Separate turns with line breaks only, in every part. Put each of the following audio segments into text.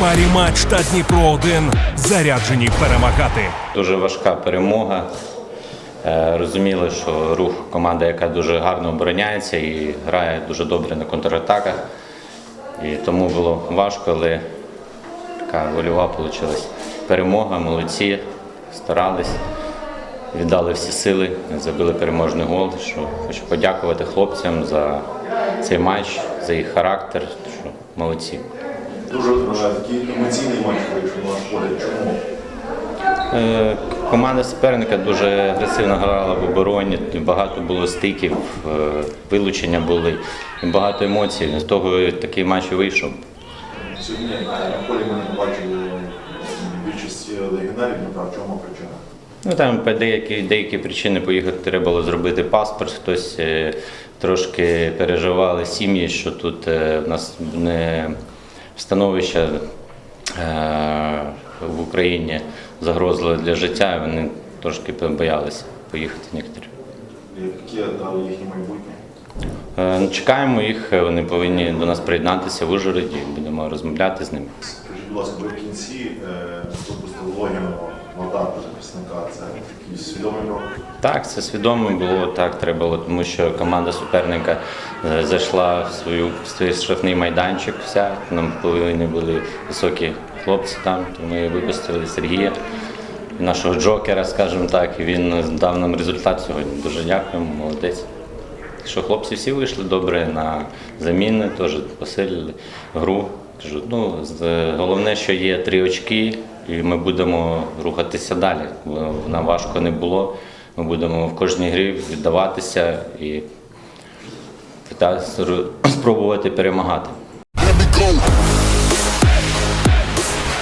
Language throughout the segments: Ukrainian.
парі матч та Дніпро 1 заряджені перемагати.
Дуже важка перемога. Е, Розуміли, що рух команда, яка дуже гарно обороняється і грає дуже добре на контратаках. І тому було важко, але така вольова вийшла перемога, молодці, старались, віддали всі сили, забили переможний гол. Що хочу подякувати хлопцям за цей матч, за їх характер. Що молодці.
Дуже такий емоційний матч вийшов на погляд. Чому?
Е, Команда суперника дуже агресивно грала в обороні, багато було стиків, е, вилучення були, і багато емоцій. З того такий матч вийшов.
Сьогодні на полі ми не побачили більшості легіонерів Дніпра. В чому причина?
Ну там по деякі, деякі причини поїхати треба було зробити паспорт. Хтось е, трошки переживали сім'ї, що тут в нас не становище в Україні загрозило для життя. і Вони трошки боялися поїхати некоторі.
Яке дали їхнє майбутнє?
Е, ну, Чекаємо їх, е, вони повинні до нас приєднатися в Ужгороді, будемо розмовляти з ними.
Скажіть, будь ласка, ви в кінці е, випустили Молдави захисника. Це такий свідомий крок?
Так, це свідомо було, так треба було, тому що команда суперника е, зайшла в свою в свій штрафний майданчик. Вся нам повинні були високі хлопці там, то ми випустили Сергія, нашого джокера, скажімо так, і він дав нам результат сьогодні. Дуже дякуємо, молодець. Що хлопці всі вийшли добре на заміни, теж посилили гру. Кажу, ну, головне, що є три очки, і ми будемо рухатися далі. Нам важко не було. Ми будемо в кожній грі віддаватися і спробувати перемагати.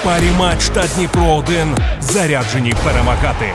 Парі матч та Дніпро 1 заряджені перемагати.